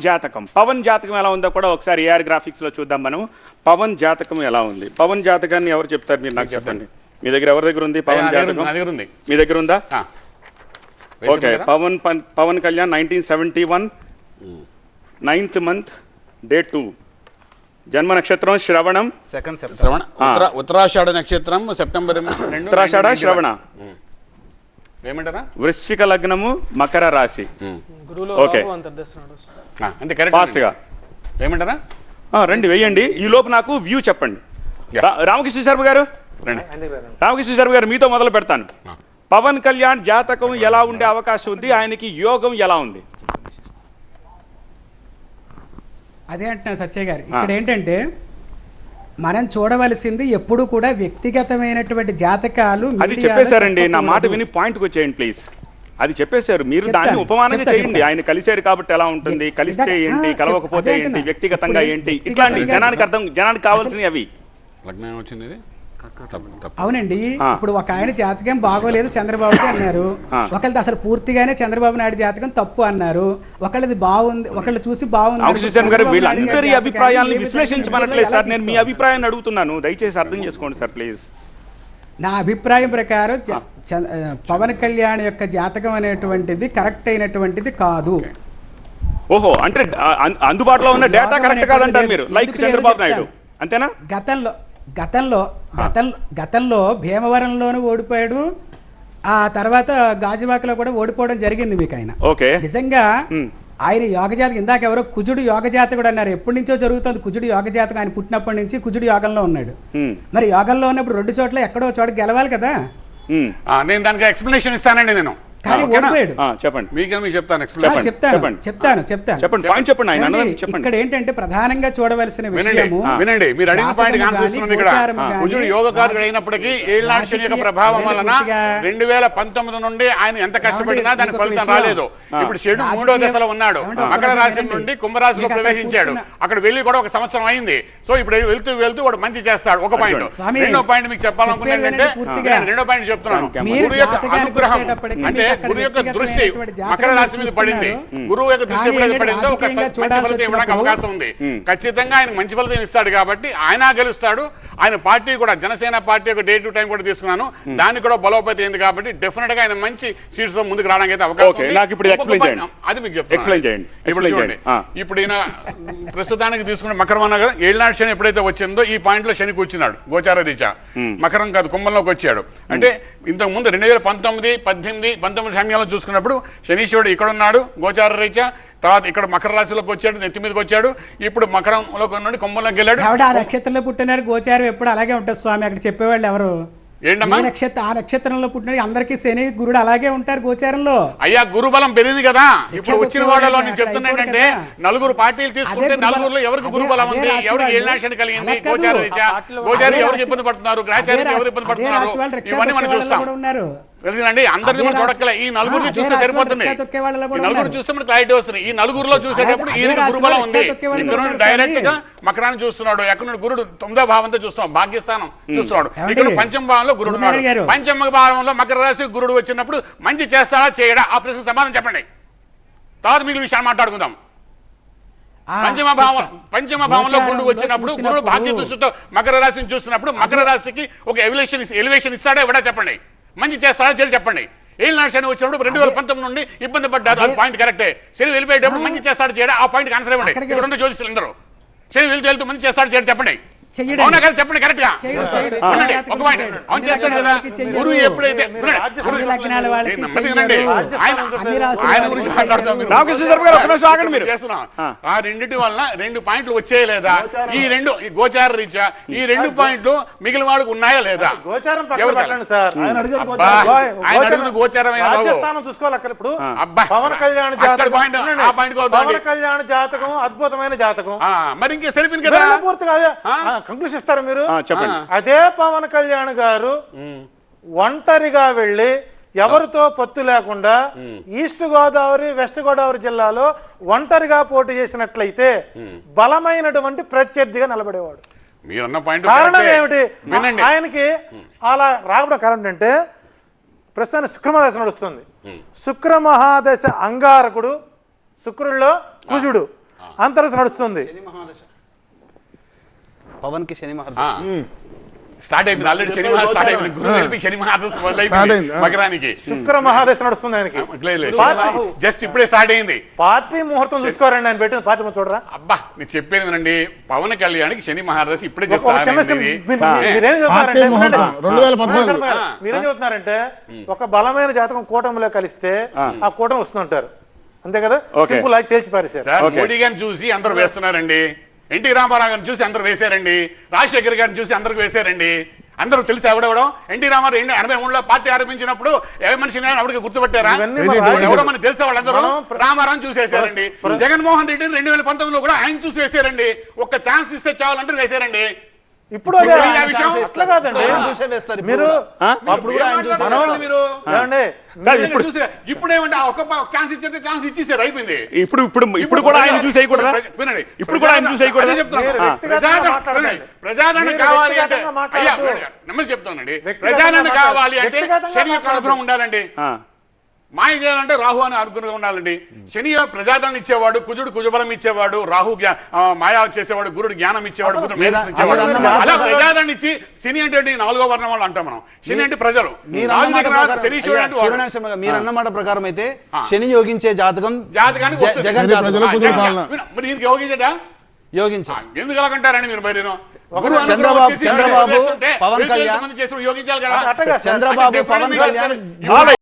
జాతకం. పవన్ జాతకం ఎలా ఉందో కూడా ఒకసారి ఏఆర్ గ్రాఫిక్స్లో చూద్దాం మనం పవన్ జాతకం ఎలా ఉంది? పవన్ జాతకాన్ని ఎవరు చెప్తారు మీరు నాకు చెప్పండి. మీ దగ్గర ఎవరి దగ్గర ఉంది పవన్ జాతకం? నా దగ్గర ఉంది. మీ దగ్గర ఉందా? ఆ. Okay? Pawan Pawan Kalyan nineteen seventy one ninth month day two. జన్మ నక్షత్రం శ్రవణం. సెకండ్ శ్రవణ ఉత్తర ఉత్తరాషాఢ నక్షత్రం సెప్టెంబర్ ఉత్తరాషాఢ శ్రవణ. ఏమంటారా? వృశ్చిక లగ్నము మకర రాశి. ఓకే. అంతే కరెక్ట్ ఏమంటారా? రండి వెయ్యండి ఈ లోపు నాకు వ్యూ చెప్పండి. రామకృష్ణ శర్మ గారు? రండి. రామకృష్ణ శర్మ గారు మీతో మొదలు పెడతాను. పవన్ కళ్యాణ్ జాతకం ఎలా ఉండే అవకాశం ఉంది? ఆయనకి యోగం ఎలా ఉంది? అదే అంటున్నా సత్య గారు. ఇక్కడ ఏంటంటే మనం చూడవలసింది ఎప్పుడు కూడా వ్యక్తిగతమైనటువంటి జాతకాలు అది చెప్పేశారండి నా మాట. విని పాయింట్కి వచ్చేయండి ప్లీజ్ అది చెప్పేశారు. మీరు దాన్ని ఉపమానంగా చెప్తా, చేయండి. ఆయన కలిశారు కాబట్టి ఎలా ఉంటుంది? కలిస్తే ఏంటి? కలవకపోతే ఏంటి. వ్యక్తిగతంగా ఏంటి? ఇట్లాంటి జనానికి అర్థం జనానికి కావాల్సినవి అవి. లగ్నం వచ్చింది అవునండి. ఇప్పుడు ఒక ఆయన జాతకం బాగోలేదు చంద్రబాబుకి అన్నారు. ఒకళ్ళది అసలు పూర్తిగానే చంద్రబాబు నాయుడు జాతకం తప్పు అన్నారు. ఒకళ్ళది బాగుంది ఒకళ్ళు చూసి బాగుంది వీళ్ళందరి అభిప్రాయాలను విశ్లేషించమనట్లేదు సార్. నేను మీ? అభిప్రాయాన్ని అడుగుతున్నాను. దయచేసి అర్థం చేసుకోండి సార్ ప్లీజ్. నా అభిప్రాయం ప్రకారం పవన్ కళ్యాణ్ యొక్క జాతకం అనేటువంటిది కరెక్ట్ అయినటువంటిది కాదు. ఓహో అంటే అందుబాటులో ఉన్న డేటా కరెక్ట్ కాదంటారు మీరు. లైక్ చంద్రబాబు నాయుడు. అంతేనా? గతంలో గతంలో గతం గతంలో భీమవరంలోనూ ఓడిపోయాడు. ఆ తర్వాత గాజువాకలో కూడా ఓడిపోవడం జరిగింది మీకు ఆయన ఓకే. నిజంగా. ఆయన యోగ జాతకం ఇందాక ఎవరో కుజుడు యోగ జాతకుడు అన్నారు. ఎప్పటి నుంచో జరుగుతుంది కుజుడు యోగ జాతకం ఆయన పుట్టినప్పటి నుంచి కుజుడు యోగంలో ఉన్నాడు. మరి యోగంలో ఉన్నప్పుడు రెండు చోట్ల ఎక్కడో చోట గెలవాలి కదా? నేను దానికి ఎక్స్ప్లెనేషన్ ఇస్తానండి నేను. కానీ? ఓడిపోయాడు. చెప్పండి. మీకు మీకు చెప్తాను ఆ, ఎక్స్ప్లెనేషన్ చెప్తాను చెప్పండి. చెప్తాను చెప్తాను. చెప్పండి పాయింట్ చెప్పండి ఆయన ఏమండి? అన్నదాన్ని చెప్పండి. ఇక్కడ ఏంటంటే ప్రధానంగా చూడవలసిన విషయము వినండి. మీరు అడిగిన పాయింట్ ఆన్సర్ ఇక్కడ. కుజుడు యోగకారుడు అయినప్పటికీ ఏళ్ళనాటి శని యొక్క ప్రభావం వలన రెండు వేల పంతొమ్మిది నుండి ఆయన ఎంత కష్టపడినా దాని ఫలితం. రాలేదు. ఇప్పుడు మూడో దశలో ఉన్నాడు. మకర రాశి. నుండి కుంభరాశిలో ప్రవేశించాడు. అక్కడ వెళ్ళి కూడా ఒక సంవత్సరం అయింది. సో ఇప్పుడు వెళ్తూ వెళ్తూ వాడు మంచి చేస్తాడు. ఒక పాయింట్. రెండో పాయింట్ మీకు. నేను రెండో పాయింట్ చెప్తున్నాను. అనుగ్రహం. అంటే మీకు అక్కడ గురు యొక్క దృష్టి మకర రాశి మీద పడింది. గురువు యొక్క దృష్టి ఎప్పుడైతే పడిందో ఒక మంచి ఫలితం ఇవ్వడానికి అవకాశం ఉంది. ఖచ్చితంగా ఆయన మంచి ఫలితం ఇస్తాడు కాబట్టి ఆయన గెలుస్తాడు. ఆయన పార్టీ కూడా జనసేన పార్టీ యొక్క డే టు టైం కూడా తీసుకున్నాను. దానికి కూడా బలోపేతం అయింది కాబట్టి డెఫినెట్గా ఆయన మంచి సీట్స్తో ముందుకు రావడానికి అయితే అవకాశం ఉంది. అది మీకు చెప్తాను. ఇప్పుడు ఈయన ప్రస్తుతానికి తీసుకున్న మకరం అన్న కదా ఏళ్ళనాటి శని ఎప్పుడైతే వచ్చిందో ఈ పాయింట్లో శని కూర్చున్నాడు గోచార రీత్యా. మకరం కాదు కుంభంలోకి వచ్చాడు. అంటే ఇంతకు ముందు రెండు వేల పంతొమ్మిది పద్దెనిమిది పంతొమ్మిది సమయంలో చూసుకున్నప్పుడు శనీశ్వరుడు ఇక్కడ ఉన్నాడు గోచార రీత్యా తర్వాత ఇక్కడ మకర రాశిలోకి వచ్చాడు నెత్తి మీదకి వచ్చాడు ఇప్పుడు మకరంలోకి నుండి కుంభంలోకి వెళ్ళాడు ఆవిడ ఆ నక్షత్రంలో పుట్టినారు గోచారం ఎప్పుడు అలాగే ఉంటుంది స్వామి అక్కడ చెప్పేవాళ్ళు ఎవరు ఏంటమ్మా? నక్షత్ర ఆ నక్షత్రంలో పుట్టిన అందరికీ శని గురుడు అలాగే ఉంటారు గోచారంలో అయ్యా గురుబలం పెరిగింది కదా ఇప్పుడు వచ్చిన వాళ్ళలో నేను చెప్తున్నా ఏంటంటే. నలుగురు పార్టీలు తీసుకుంటే. నలుగురులో ఎవరికి గురుబలం అదే ఉంది ఎవరికి వాళ్ళు. ఏళ్ళనాశని కలిగింది. గోచార గోచారి ఎవరికి ఇబ్బంది పడుతున్నారు రాశి- ఎవరు ఇబ్బంది పడుతున్నారు ఇవన్నీ మనం చూస్తాం. తెలిసిందండి అందరిని అదే మనం చూడక్కలే. ఈ నలుగురిని చూస్తే సరిపోతుంది. నలుగురు. చూస్తే మనకి క్లారిటీ వస్తుంది. ఈ నలుగురిలో చూసేటప్పుడు ఈయన గురుబలం ఉంది. ఇక్కడ డైరెక్ట్గా. మకరాన్ని చూస్తున్నాడు. ఎక్కడ నుండి గురుడు తొమ్మిదో భావంతో చూస్తున్నాం. భాగ్యస్థానం చూస్తున్నాడు? ఇక్కడ పంచమ భావంలో గురుడు ఉన్నాడు. పంచమ భావంలో మకర రాశి గురుడు వచ్చినప్పుడు మంచి చేస్తాడా చేయడా? ఆ ప్రశ్న సమాధానం చెప్పండి. తర్వాత మిగిలిన విషయాలు మాట్లాడుకుందాం. పంచమ భావం. పంచమ భావంలో గురుడు వచ్చినప్పుడు గురుడు భాగ్య దృష్టితో మకర రాశిని చూస్తున్నప్పుడు మకర రాశికి ఒక ఎలివేషన్ ఎలివేషన్ ఇస్తాడా? ఇవ్వడా? చెప్పండి. మంచి చేస్తాడా చెడు చెప్పండి. ఏం శని వచ్చినప్పుడు రెండు వేల పంతొమ్మిది నుండి ఇబ్బంది పడ్డారు. అది పాయింట్ కరెక్టే శని వెళ్ళిపోయేటప్పుడు మంచి చేస్తాడు చేయడా ఆ పాయింట్ ఆన్సర్ ఇవ్వండి. ఉన్న జ్యోతిషులు అందరూ శని వెళ్తూ వెళ్తూ మంచి చేస్తాడు చేయడం చెప్పండి. కదా చెప్పండి కరెక్ట్గా. చేయడు, చేయడు. చేయడు. గురువు ఎప్పుడైతే లగ్నాల వాళ్ళకి ఆగండి మీరు. ఆ. రెండింటి వలన రెండు పాయింట్లు వచ్చాయా లేదా? ఈ రెండు ఈ గోచార రీత్యా ఈ రెండు పాయింట్లు మిగిలిన వాళ్ళకి ఉన్నాయా లేదా? గోచారం ఆయన అడుగుతుంది గోచారమైన. రాజస్థానం చూసుకోవాలి అక్కడ ఇప్పుడు. అబ్బా. పవన్ కళ్యాణ్ జాతకం. పవన్ కళ్యాణ్ జాతకం అద్భుతమైన జాతకం. ఆ, మరి ఇంకే సరిపోయింది కదా? ఆ? కంక్లూషన్ ఇస్తారా మీరు? చెప్పండి. అదే పవన్ కళ్యాణ్ గారు ఒంటరిగా వెళ్ళి ఎవరితో పొత్తు లేకుండా ఈస్ట్ గోదావరి వెస్ట్ గోదావరి జిల్లాలో ఒంటరిగా పోటీ చేసినట్లయితే బలమైనటువంటి ప్రత్యర్థిగా నిలబడేవాడు. మీరన్న పాయింట్ కారణం. ఏమిటి? వినండి. ఆయనకి అలా రావడం కారణం ఏంటంటే ప్రస్తుతానికి శుక్రమహాదశ నడుస్తుంది. శుక్ర మహాదశ అంగారకుడు శుక్రుల్లో కుజుడు. అంతరస నడుస్తుంది. శని మహాదశ. పవన్కి శని ఆ. మహాదశ స్టార్ట్ అయిపోయింది ఆల్రెడీ శని మహా స్టార్ట్ అయిపోయింది గురువు వెళ్ళి శని మహాదశ Start మొదలైపోయింది అయింది, ఆ. మకరానికి. శుక్ర మహాదశ నడుస్తుంది ఆయనకి. జస్ట్ ఇప్పుడే స్టార్ట్ అయింది. పార్టీ ముహూర్తం చూసుకోరండి ఆయన పెట్టిన పార్టీ ముహూర్తం చూడరా? అబ్బా నేను చెప్పేది వినండి. పవన్ కళ్యాణ్కి శని మహాదశ ఇప్పుడే మీరు- చెబుతున్నారంటే ఒక బలమైన జాతకం కూటమిలో కలిస్తే ఆ. కూటమి వస్తుంటారు అంతే కదా. సింపుల్ అది తేల్చి. మోడీ గారిని చూసి అందరూ వేస్తున్నారండి. ఎన్టీ రామారావు గారిని చూసి అందరూ వేశారండి రాజశేఖర్ గారిని చూసి అందరికి వేశారండి అందరూ తెలిసి ఎవడెవడం ఎన్టీ రామారావు ఎనభై మూడులో పార్టీ ఆరంభించినప్పుడు ఏ మనిషిని ఎవరికి గుర్తుపెట్టారా? ఎవడో మనకి తెలిసే వాళ్ళందరూ? రామారావు చూసేశారండి జగన్మోహన్ రెడ్డి రెండు వేల పంతొమ్మిదిలో కూడా ఆయన చూసి వేశారండి ఒక్క ఛాన్స్ ఇస్తే చాలంటే వేశారండి ఇప్పుడు అట్లా కాదండి ఆయన చూసే వేస్తారు. ఇప్పుడు. మీరు. అప్పుడు ఇప్పుడు చూసే ఇప్పుడు ఏమంటే ఆ ఒక్క ఛాన్స్ ఇచ్చేస్తే ఛాన్స్ ఇచ్చేసారు అయిపోయింది. ఇప్పుడు ఇప్పుడు ఇప్పుడు కూడా ఆయన చూసి వినండి. ఇప్పుడు కూడా ఆయన చూసి ప్రజాదరణ- కావాలి అంటే అయ్యా చెప్తానండి. ప్రజాదరణ. కావాలి అంటే యొక్క అనుగ్రహం. ఉండాలండి. ఆ. మాయ చేయాలంటే రాహు అని అనుగ్రహం ఉండాలండి శని ప్రజాదరణ ఇచ్చేవాడు కుజుడు కుజబలం ఇచ్చేవాడు రాహు మాయా చేసేవాడు గురుడు జ్ఞానం ఇచ్చేవాడు అలా ప్రజాదరణ ఇచ్చి శని అంటే? నాలుగో వర్ణం వాళ్ళు అంటాం మనం శని అంటే ప్రజలు మీరు అన్నమాట ప్రకారం- అయితే. శని యోగించే జాతకం జాతకానికి జ- వస్తుంది. జగన్ శని జాతకం ప్రజలు ఆ, కుదురు జగన్ పాలన. విన- మరి దీనికి యోగించడా యోగించే ఎందుకు మీరు చంద్రబాబు- చంద్రబాబు, పవన్ కళ్యాణ్? యోగించాలి. చంద్రబాబు పవన్ కళ్యాణ్